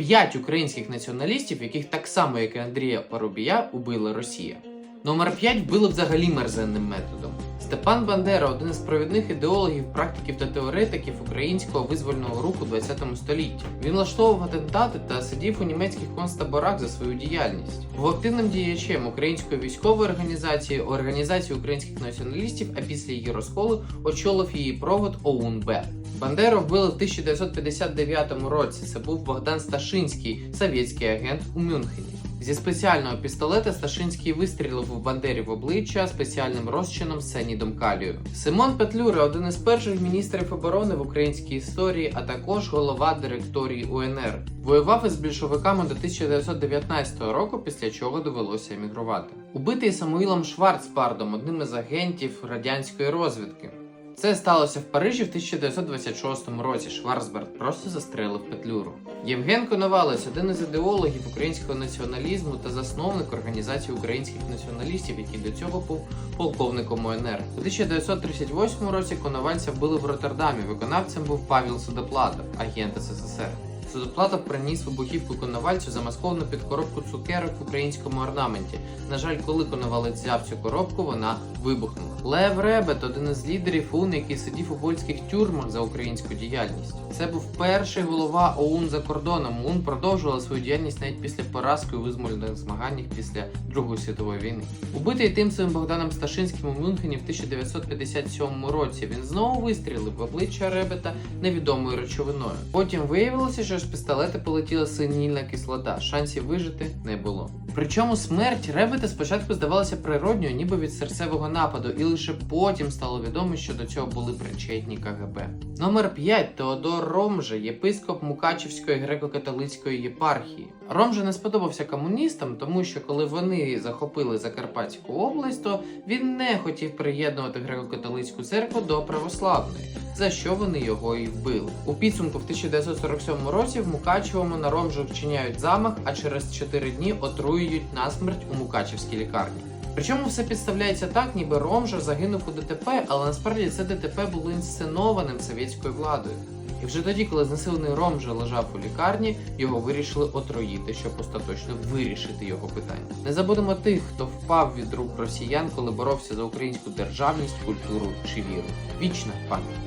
П'ять українських націоналістів, яких так само, як і Андрія Парубія, убила Росія. Номер 5 вбили взагалі мерзенним методом. Степан Бандера один із провідних ідеологів, практиків та теоретиків українського визвольного руху у ХХ столітті. Він влаштовував атентати та сидів у німецьких концтаборах за свою діяльність. Був активним діячем української військової організації, організації українських націоналістів, а після її розколу очолив її провод ОУН-Б. Бандеру вбили в 1959 році. Це був Богдан Сташинський, совєтський агент у Мюнхені. Зі спеціального пістолета Сташинський вистрілив у Бандері в обличчя спеціальним розчином з цианідом калію. Симон Петлюра один із перших міністрів оборони в українській історії, а також голова директорії УНР. Воював із більшовиками до 1919 року, після чого довелося емігрувати. Убитий Самуїлом Шварцпардом, одним із агентів радянської розвідки. Це сталося в Парижі в 1926 році. Шварцберг просто застрелив Петлюру. Євген Коновалець, один із ідеологів українського націоналізму та засновник організації українських націоналістів, який до цього був полковником УНР. У 1938 році Коновальця вбили в Роттердамі. Виконавцем був Павел Судоплатов, агент СССР. Судоплатов приніс вибухівку Коновальцю замасковану під коробку цукерок в українському орнаменті. На жаль, коли Коновалець взяв цю коробку, вона вибухнула. Лев Ребет, один із лідерів ОУН, який сидів у польських тюрмах за українську діяльність. Це був перший голова ОУН за кордоном. ОУН продовжувала свою діяльність навіть після поразки у визвольних змаганнях після Другої світової війни. Убитий тим самим Богданом Сташинським у Мюнхені в 1957 році. Він знову вистрілив в обличчя Ребета невідомою речовиною. Потім виявилося, що з пістолета полетіла синільна кислота. Шансів вижити не було. Причому смерть Ребета спочатку здавалася природньою, ніби від серцевого нападу, і лише потім стало відомо, що до цього були причетні КГБ. Номер 5 Теодор Ромже, єпископ Мукачівської греко-католицької єпархії. Ромже не сподобався комуністам, тому що коли вони захопили Закарпатську область, то він не хотів приєднувати греко-католицьку церкву до православної, за що вони його і вбили. У підсумку в 1947 році в Мукачевому на Ромжу вчиняють замах, а через 4 дні отруюють насмерть у Мукачівській лікарні. Причому все підставляється так, ніби Ромжа загинув у ДТП, але насправді це ДТП було інсценованим совєтською владою. І вже тоді, коли знесилений Ромжа лежав у лікарні, його вирішили отруїти, щоб остаточно вирішити його питання. Не забудемо тих, хто впав від рук росіян, коли боровся за українську державність, культуру чи віру. Вічна пам'ять.